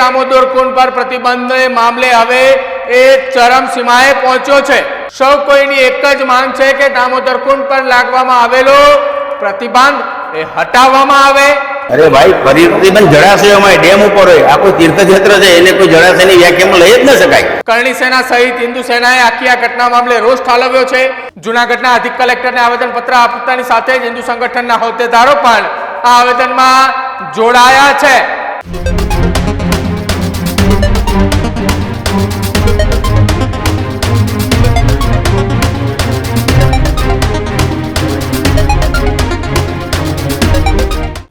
દામોદર કુંડ પર પ્રતિબંધ મામલે હવે એ ચરમ સીમાએ પહોંચ્યો છે. સૌ કોઈની એક જ માંગ છે કે દામોદર કુંડ પર લાગવામાં આવેલો પ્રતિબંધ એ હટાવવામાં આવે. અરે ભાઈ પ્રતિબંધ જળાશયોમાં ડેમ ઉપર હોય. આ કોઈ તીર્થક્ષેત્ર છે એને કોઈ જળાશયની વ્યાખ્યામાં લઈ જ ન શકાય. કરણી સેના સહિત હિન્દુ સેનાએ આખી આ ઘટના મામલે રોષ ઠાલવ્યો છે. જૂનાગઢના અધિક કલેક્ટરને આવેદનપત્ર આપતાની સાથે જ હિન્દુ સંગઠનના હોદ્દેદારો પણ આ આવેદનમાં જોડાયા છે.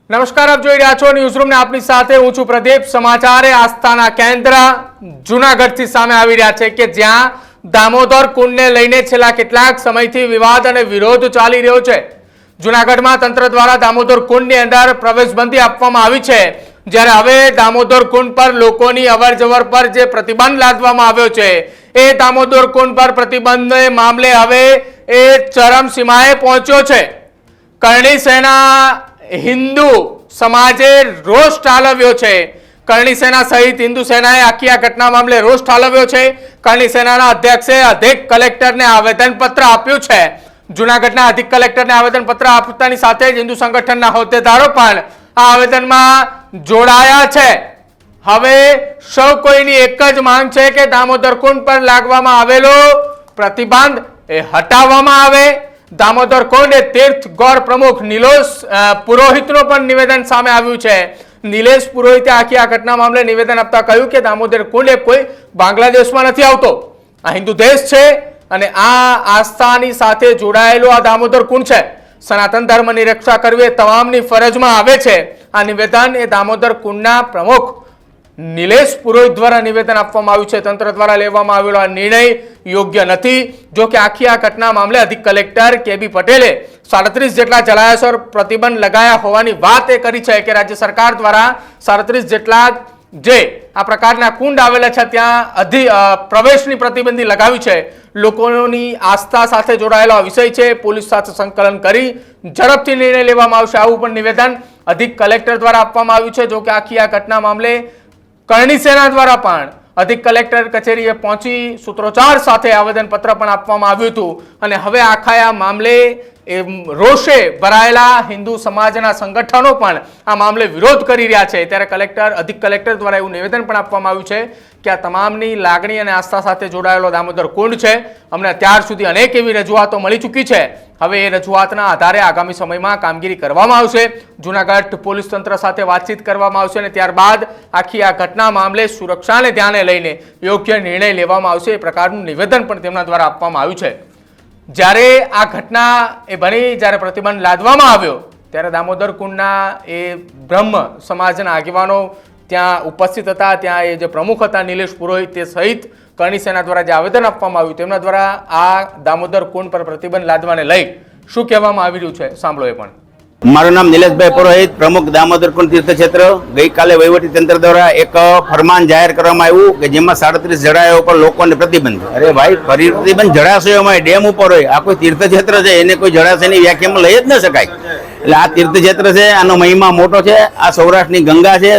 નમસ્કાર, આપ જોઈ રહ્યા છો ન્યૂઝરૂમ ને આપની સાથે હું છું પ્રદીપ. સમાચારે આસ્થાના કેન્દ્ર જુનાગઢથી સામે આવી રહ્યા છે કે જ્યાં દામોદર કુંડને લઈને છેલ્લા કેટલાક સમયથી વિવાદ અને વિરોધ ચાલી રહ્યો છે. જુનાગઢમાં તંત્ર દ્વારા દામોદર કુંડની અંદર પ્રવેશબંધી આપવામાં આવી છે. જ્યારે હવે દામોદર કુંડ પર લોકોની અવર જવર પર જે પ્રતિબંધ લાદવામાં આવ્યો છે, એ દામોદર કુંડ પર પ્રતિબંધ મામલે હવે એ ચરમસીમાએ પહોંચ્યો છે. કરણી સેના હિન્દુ સમાજે રોષ ઠાલવ્યો છે. કરણી સેના સહિત હિન્દુ સેનાએ આખી આ ઘટના મામલે રોષ ઠાલવ્યો છે. કરણી સેનાના અધ્યક્ષે અધિક કલેક્ટરને આવેદનપત્ર આપ્યું છે. જુનાગઢના અધિક કલેક્ટરને આવેદનપત્ર આપતાની સાથે જ હિન્દુ સંગઠનના હોદ્દેદારો પણ આ આવેદનમાં જોડાયા છે. હવે સૌ કોઈની એક જ માંગ છે કે દામોદર કુંડ પર લાગવામાં આવેલો પ્રતિબંધ એ હટાવવામાં આવે. દામોદર કોંડે તીર્થ ગોર પ્રમુખ નિલોશ પુરોહિતનું પણ નિવેદન સામે આવ્યું છે. નિલેશ પુરોહિતે આખી આ ઘટના મામલે નિવેદન આપતા કહ્યું કે દામોદર કુંડ કોઈ બાંગ્લાદેશમાં નથી આવતો. આ હિન્દુ દેશ છે અને આ આસ્થાની સાથે જોડાયેલો આ દામોદર કુંડ છે. સનાતન ધર્મની રક્ષા કરવી એ તમામની ફરજમાં આવે છે. આ નિવેદન એ દામોદર કુંડના પ્રમુખ નિલેશ પુરોહિત દ્વારા નિવેદન આપવામાં આવ્યું છે. તંત્ર દ્વારા લેવામાં આવેલો આ નિર્ણય યોગ્ય નથી. જો કે આખી આ ઘટના મામલે અધિક કલેક્ટર કે પટેલે સાડત્રીસ જેટલા જલાશયો પ્રતિબંધ લગાયા હોવાની વાત એ કરી છે કે રાજ્ય સરકાર દ્વારા સાડત્રીસ જેટલા જે આ પ્રકારના કુંડ આવેલા છે, ત્યાં અધિ પ્રવેશની પ્રતિબંધી લગાવી છે. લોકોની આસ્થા સાથે જોડાયેલો વિષય છે. પોલીસ સાથે સંકલન કરી ઝડપથી નિર્ણય લેવામાં આવશે. આવું પણ નિવેદન અધિક કલેક્ટર દ્વારા આપવામાં આવ્યું છે. જો કે આખી આ ઘટના મામલે કરણી સેના દ્વારા પણ અધિક કલેક્ટર કચેરીએ પહોંચી સૂત્રોચ્ચાર સાથે આવેદનપત્ર પણ આપવામાં આવ્યું હતું. અને હવે આખા આ મામલે એમ રોષે ભરાયેલા હિન્દુ સમાજના સંગઠનો પણ આ મામલે વિરોધ કરી રહ્યા છે. ત્યારે કલેક્ટર, અધિક કલેક્ટર દ્વારા એવું નિવેદન પણ આપવામાં આવ્યું છે કે આ તમામની લાગણી અને આસ્થા સાથે જોડાયેલો દામોદર કુંડ છે. અમને અત્યાર સુધી અનેક એવી રજૂઆતો મળી ચૂકી છે. હવે એ રજૂઆતના આધારે આગામી સમયમાં કામગીરી કરવામાં આવશે. જુનાગઢ પોલીસ તંત્ર સાથે વાતચીત કરવામાં આવશે અને ત્યારબાદ આખી આ ઘટના મામલે સુરક્ષાને ધ્યાને લઈને યોગ્ય નિર્ણય લેવામાં આવશે એ પ્રકારનું નિવેદન પણ તેમના દ્વારા આપવામાં આવ્યું છે. જ્યારે આ ઘટના એ બની, જ્યારે પ્રતિબંધ લાદવામાં આવ્યો, ત્યારે દામોદર કુંડના એ બ્રહ્મ સમાજના આગેવાનો ત્યાં ઉપસ્થિત હતા, ત્યાં એ જે પ્રમુખ હતા નિલેશ પુરોહિત તે સહિત કરણી સેના દ્વારા જે આવેદન આપવામાં આવ્યું, તેમના દ્વારા આ દામોદર કુંડ પર પ્રતિબંધ લાદવાને લઈ શું કહેવામાં આવી રહ્યું છે? સાંભળો એ પણ. મારું નામ નિલેશભાઈ પુરોહિત, પ્રમુખ દામોદર કુંડ તીર્થક્ષેત્ર. ગઈકાલે વહીવટી તંત્ર દ્વારા એક ફરમાન જાહેર કરવામાં આવ્યું કે જેમાં સાડત્રીસ જળાશયો પર લોકોને પ્રતિબંધ. અરે ભાઈ, ફરી પ્રતિબંધ જળાશયોમાં ડેમ ઉપર હોય. આ કોઈ તીર્થક્ષેત્ર છે? એને કોઈ જળાશયની વ્યાખ્યામાં લઈ જ ન શકાય. એટલે આ તીર્થક્ષેત્ર છે, આનો મહિમા મોટો છે, આ સૌરાષ્ટ્રની ગંગા છે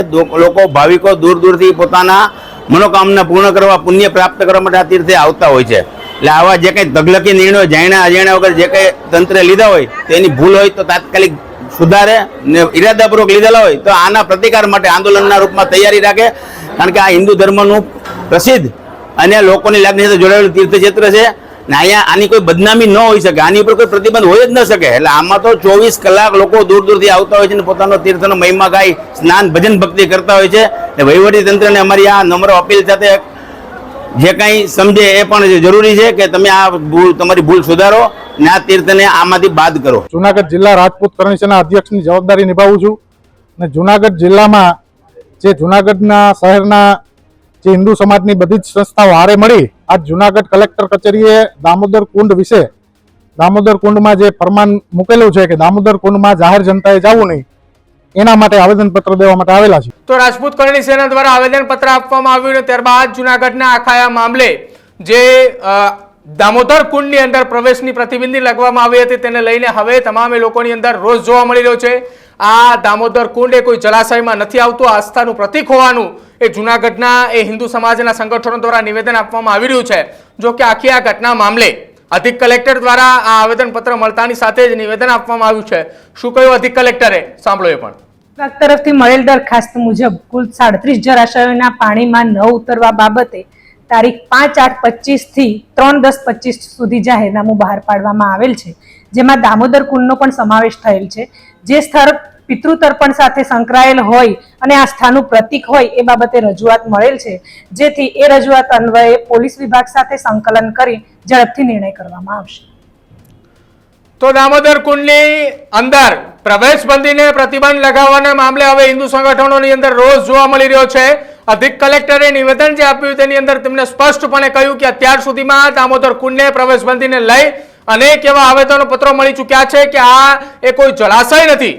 લોકો ભાવિકો દૂર દૂરથી પોતાના મનોકામના પૂર્ણ કરવા, પુણ્ય પ્રાપ્ત કરવા માટે આ તીર્થે આવતા હોય છે. એટલે આવા જે કંઈ તગલકી નિર્ણયો જાણ્યા, અજાણ્યા વગર જે કંઈ તંત્રે લીધા હોય, તેની ભૂલ હોય તો તાત્કાલિક સુધારે ને ઈરાદાપૂર્વક લીધેલા હોય, તો આના પ્રતિકાર માટે આંદોલનના રૂપમાં તૈયારી રાખે. કારણ કે આ હિન્દુ ધર્મનું પ્રસિદ્ધ અને લોકોની લાગણી સાથે જોડાયેલું તીર્થક્ષેત્ર છે. ને અહીંયા આની કોઈ બદનામી ન હોઈ શકે. આની ઉપર કોઈ પ્રતિબંધ હોય જ ન શકે. એટલે આમાં તો ચોવીસ કલાક લોકો દૂર દૂરથી આવતા હોય છે અને પોતાનો તીર્થનો મહિમા ગાઈ સ્નાન, ભજન, ભક્તિ કરતા હોય છે. અને વહીવટી તંત્રને અમારી આ નમ્ર અપીલ સાથે જે કંઈ સમજે એ પણ જરૂરી છે કે તમે આ ભૂલ, તમારી ભૂલ સુધારો ને આ તીર્થને આમાંથી બાદ કરો. જુનાગઢ જિલ્લા રાજપૂત કરણી અધ્યક્ષની જવાબદારી નિભાવું છું. અને જુનાગઢ જિલ્લામાં જે જુનાગઢના શહેરના જે હિન્દુ સમાજની બધી જ સંસ્થાઓ હારે મળી, આજ જુનાગઢ કલેક્ટર કચેરીએ દામોદર કુંડ વિશે, દામોદર કુંડમાં જે ફરમાન મૂકેલું છે કે દામોદર કુંડમાં જાહેર જનતાએ જવું નહીં, એના માટે આવેદનપત્ર દેવા માટે આવેલા છે. તો રાજપૂત કરણી સેના દ્વારા આવેદનપત્ર આપવામાં આવ્યું અને ત્યારબાદ જુનાગઢના આખા મામલે જે દામોદર કુંડની અંદર પ્રવેશની પ્રતિબંધી લગાવવામાં આવી હતી તેને લઈને હવે તમામે લોકોની અંદર રોષ જોવા મળી રહ્યો છે. આ દામોદર કુંડ એ કોઈ જલાશયમાં નથી આવતું આસ્થાનું પ્રતીક હોવાનું એ જૂનાગઢના એ હિન્દુ સમાજના સંગઠનો દ્વારા નિવેદન આપવામાં આવી રહ્યું છે. જો કે આખી આ ઘટના મામલે અધિક કલેક્ટર દ્વારા આ આવેદનપત્ર મળતાની સાથે જ નિવેદન આપવામાં આવ્યું છે. શું કહ્યું અધિક કલેક્ટરે? સાંભળો એ પણ. વિભાગ તરફથી મળેલ દરખાસ્ત મુજબ કુલ સાડત્રીસ જળાશયોના પાણીમાં ન ઉતરવા બાબતે તારીખ પાંચ આઠ પચીસથી ત્રણ દસ પચીસ સુધી જાહેરનામું બહાર પાડવામાં આવેલ છે. જેમાં દામોદર કુંડનો પણ સમાવેશ થયેલ છે. જે સ્થળ પિતૃતર્પણ સાથે સંકળાયેલ હોય અને આ સ્થાનનું પ્રતીક હોય એ બાબતે રજૂઆત મળેલ છે. જેથી એ રજૂઆત અન્વયે પોલીસ વિભાગ સાથે સંકલન કરી ઝડપથી નિર્ણય કરવામાં આવશે. તો દામોદર કુંડની અંદર પ્રવેશબંધીને પ્રતિબંધ લગાવવાના મામલે હવે હિન્દુ સંગઠનોની અંદર રોજ જોવા મળી રહ્યો છે. અધિક કલેક્ટરે નિવેદન જે આપ્યું તેની અંદર તેમણે સ્પષ્ટપણે કહ્યું કે અત્યાર સુધીમાં દામોદર કુંડને પ્રવેશબંધીને લઈ અનેક એવા આવેદનો પત્રો મળી ચૂક્યા છે કે આ એ કોઈ જળાશય નથી.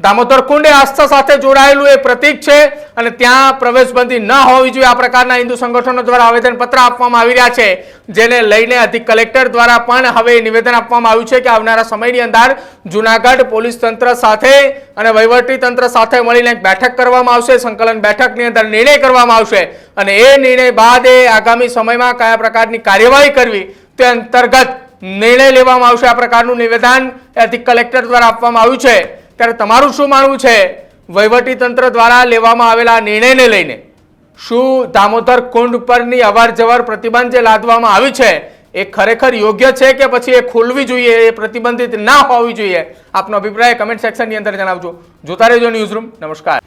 દામોદર કુંડ આસ્થા સાથે જોડાયેલું એ પ્રતીક છે અને ત્યાં પ્રવેશબંધી ન હોવી જોઈએ. આ પ્રકારના હિન્દુ સંગઠનો દ્વારા આવેદનપત્ર આપવામાં આવી રહ્યા છે, જેને લઈને અધિક કલેક્ટર દ્વારા પણ હવે નિવેદન આપવામાં આવ્યું છે કે આવનારા સમયની અંદર જુનાગઢ પોલીસ તંત્ર સાથે અને વહીવટી તંત્ર સાથે મળીને એક બેઠક કરવામાં આવશે. સંકલન બેઠકની અંદર નિર્ણય કરવામાં આવશે અને એ નિર્ણય બાદ એ આગામી સમયમાં કયા પ્રકારની કાર્યવાહી કરવી તે અંતર્ગત નિર્ણય લેવામાં આવશે. આ પ્રકારનું નિવેદન અધિક કલેક્ટર દ્વારા આપવામાં આવ્યું છે. ત્યારે તમારું શું માનવું છે? વહીવટી તંત્ર દ્વારા લેવામાં આવેલા નિર્ણયને લઈને શું દામોદર કુંડ પરની અવાર જવર પ્રતિબંધ જે લાદવામાં આવ્યું છે, એ ખરેખર યોગ્ય છે કે પછી એ ખોલવી જોઈએ, એ પ્રતિબંધિત ના હોવી જોઈએ? આપનો અભિપ્રાય કમેન્ટ સેક્શનની અંદર જણાવજો. જોતા રહેજો ન્યૂઝ રૂમ નમસ્કાર.